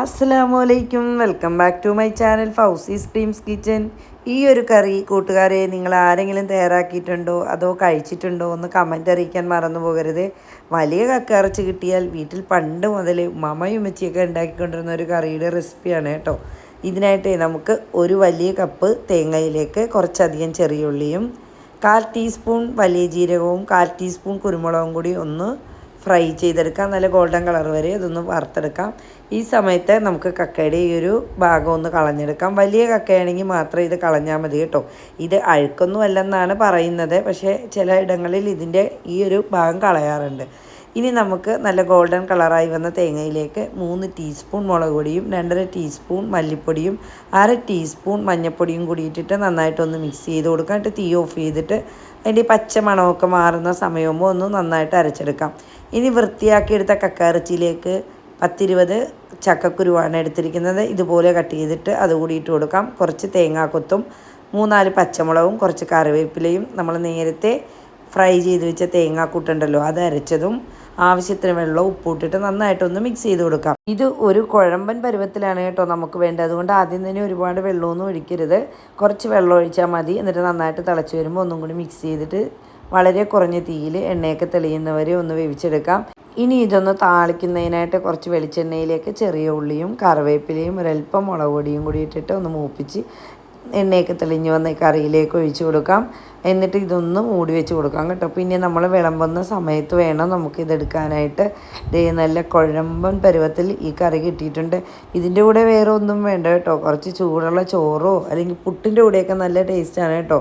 അസ്സലാമു അലൈക്കും welcome back to my channel Fousi's dreams kitchen. ഈ ഒരു കറി കൂട്ടുകാരെ നിങ്ങൾ ആരെങ്കിലും തയ്യാറാക്കിയിട്ടുണ്ടോ? അതോ കഴിച്ചിട്ടുണ്ടോ? ഒന്ന് കമന്റ് അറിയിക്കാൻ മറന്നു പോകരുത്. വലിയ കക്കറച്ച് കിട്ടിയാൽ വീട്ടിൽ പണ്ട് മുതൽ ഉമ്മയും ഉമ്മച്ചിയൊക്കെ ഉണ്ടാക്കിക്കൊണ്ടിരുന്ന ഒരു കറിയുടെ റെസിപ്പിയാണ് കേട്ടോ. ഇതിനായിട്ട് നമുക്ക് ഒരു വലിയ കപ്പ് തേങ്ങയിലേക്ക് കുറച്ചധികം ചെറിയ ഉള്ളിയും കാൽ ടീസ്പൂൺ വലിയ ജീരകവും കാൽ ടീസ്പൂൺ കുരുമുളകും കൂടി ഒന്ന് ഫ്രൈ ചെയ്തെടുക്കാം. നല്ല ഗോൾഡൻ കളർ വരെ ഇതൊന്ന് വറുത്തെടുക്കാം. ഈ സമയത്ത് നമുക്ക് കക്കയുടെ ഈ ഒരു ഭാഗം ഒന്ന് കളഞ്ഞെടുക്കാം. വലിയ കക്കയാണെങ്കിൽ മാത്രം ഇത് കളഞ്ഞാൽ മതി കേട്ടോ. ഇത് അഴുക്കൊന്നുമല്ലെന്നാണ് പറയുന്നത്. പക്ഷേ ചില ഇടങ്ങളിൽ ഇതിന്റെ ഈ ഒരു ഭാഗം കളയാറുണ്ട്. ഇനി നമുക്ക് നല്ല ഗോൾഡൻ കളറായി വന്ന തേങ്ങയിലേക്ക് മൂന്ന് ടീസ്പൂൺ മുളക് പൊടിയും രണ്ടര ടീസ്പൂൺ മല്ലിപ്പൊടിയും അര ടീസ്പൂൺ മഞ്ഞൾപ്പൊടിയും കൂടി ഇട്ടിട്ട് നന്നായിട്ടൊന്ന് മിക്സ് ചെയ്ത് കൊടുക്കാം. എന്നിട്ട് തീ ഓഫ് ചെയ്തിട്ട് അതിന്റെ പച്ച മണമൊക്കെ മാറുന്ന സമയമാകുമ്പോൾ ഒന്ന് നന്നായിട്ട് അരച്ചെടുക്കാം. ഇനി വൃത്തിയാക്കിയെടുത്ത കക്കയിറച്ചിയിലേക്ക് പത്തിരുപത് ചക്കക്കുരുവാണ് എടുത്തിരിക്കുന്നത്. ഇതുപോലെ കട്ട് ചെയ്തിട്ട് അതുകൂടി ഇട്ട് കൊടുക്കാം. കുറച്ച് തേങ്ങാക്കൊത്തും മൂന്നാൽ പച്ചമുളകും കുറച്ച് കറിവേപ്പിലയും നമ്മൾ നേരത്തെ ഫ്രൈ ചെയ്ത് വെച്ച തേങ്ങാക്കൂട്ടുണ്ടല്ലോ അത് അരച്ചതും ആവശ്യത്തിന് വെള്ളം ഉപ്പൂട്ടിട്ട് നന്നായിട്ടൊന്ന് മിക്സ് ചെയ്ത് കൊടുക്കാം. ഇത് ഒരു കുഴമ്പൻ പരുവത്തിലാണ് കേട്ടോ നമുക്ക് വേണ്ടത്. അതുകൊണ്ട് ആദ്യം തന്നെ ഒരുപാട് വെള്ളമൊന്നും ഒഴിക്കരുത്. കുറച്ച് വെള്ളം ഒഴിച്ചാൽ മതി. എന്നിട്ട് നന്നായിട്ട് തിളച്ച് വരുമ്പോൾ ഒന്നും കൂടി മിക്സ് ചെയ്തിട്ട് വളരെ കുറഞ്ഞ തീയിൽ എണ്ണയൊക്കെ തെളിയുന്നവരെ ഒന്ന് വേവിച്ചെടുക്കാം. ഇനി ഇതൊന്ന് താളിക്കുന്നതിനായിട്ട് കുറച്ച് വെളിച്ചെണ്ണയിലേക്ക് ചെറിയ ഉള്ളിയും കറിവേപ്പിലയും ഒരൽപ്പം മുളക് പൊടിയും കൂടി ഇട്ടിട്ട് ഒന്ന് മൂപ്പിച്ച് എണ്ണയൊക്കെ തെളിഞ്ഞു വന്ന് കറിയിലേക്ക് ഒഴിച്ചു കൊടുക്കാം. എന്നിട്ട് ഇതൊന്ന് മൂടി വെച്ച് കൊടുക്കാം കേട്ടോ. പിന്നെ നമ്മൾ വിളമ്പുന്ന സമയത്ത് വേണം നമുക്ക് ദേ നല്ല കുഴമ്പൻ പരുവത്തിൽ ഈ കറി കിട്ടിയിട്ടുണ്ട്. ഇതിന്റെ കൂടെ വേറെ ഒന്നും വേണ്ട കേട്ടോ. കുറച്ച് ചൂടുള്ള ചോറോ അല്ലെങ്കിൽ പുട്ടിന്റെ കൂടെയൊക്കെ നല്ല ടേസ്റ്റാണ് കേട്ടോ.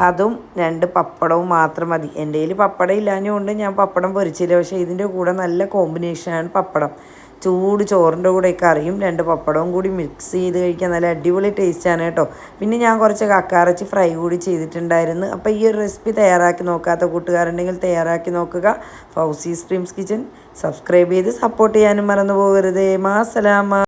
അതും രണ്ട് പപ്പടവും മാത്രം മതി. എന്റെ കയ്യിൽ പപ്പടം ഇല്ലാഞ്ഞുകൊണ്ട് ഞാൻ പപ്പടം പൊരിച്ചില്ല. പക്ഷേ ഇതിന്റെ കൂടെ നല്ല കോമ്പിനേഷനാണ് പപ്പടം. ചൂട് ചോറിന്റെ കൂടെ കറിയും രണ്ട് പപ്പടവും കൂടി മിക്സ് ചെയ്ത് കഴിക്കാൻ നല്ല അടിപൊളി ടേസ്റ്റാണ് കേട്ടോ. പിന്നെ ഞാൻ കുറച്ച് കക്കാറച്ചി ഫ്രൈ കൂടി ചെയ്തിട്ടുണ്ടായിരുന്നു. അപ്പോൾ ഈ ഒരു റെസിപ്പി തയ്യാറാക്കി നോക്കാത്ത കൂട്ടുകാരുണ്ടെങ്കിൽ തയ്യാറാക്കി നോക്കുക. ഫൗസി സ്ട്രീംസ് കിച്ചൻ സബ്സ്ക്രൈബ് ചെയ്ത് സപ്പോർട്ട് ചെയ്യാനും മറന്നു പോകരുതേ. മാസലാമ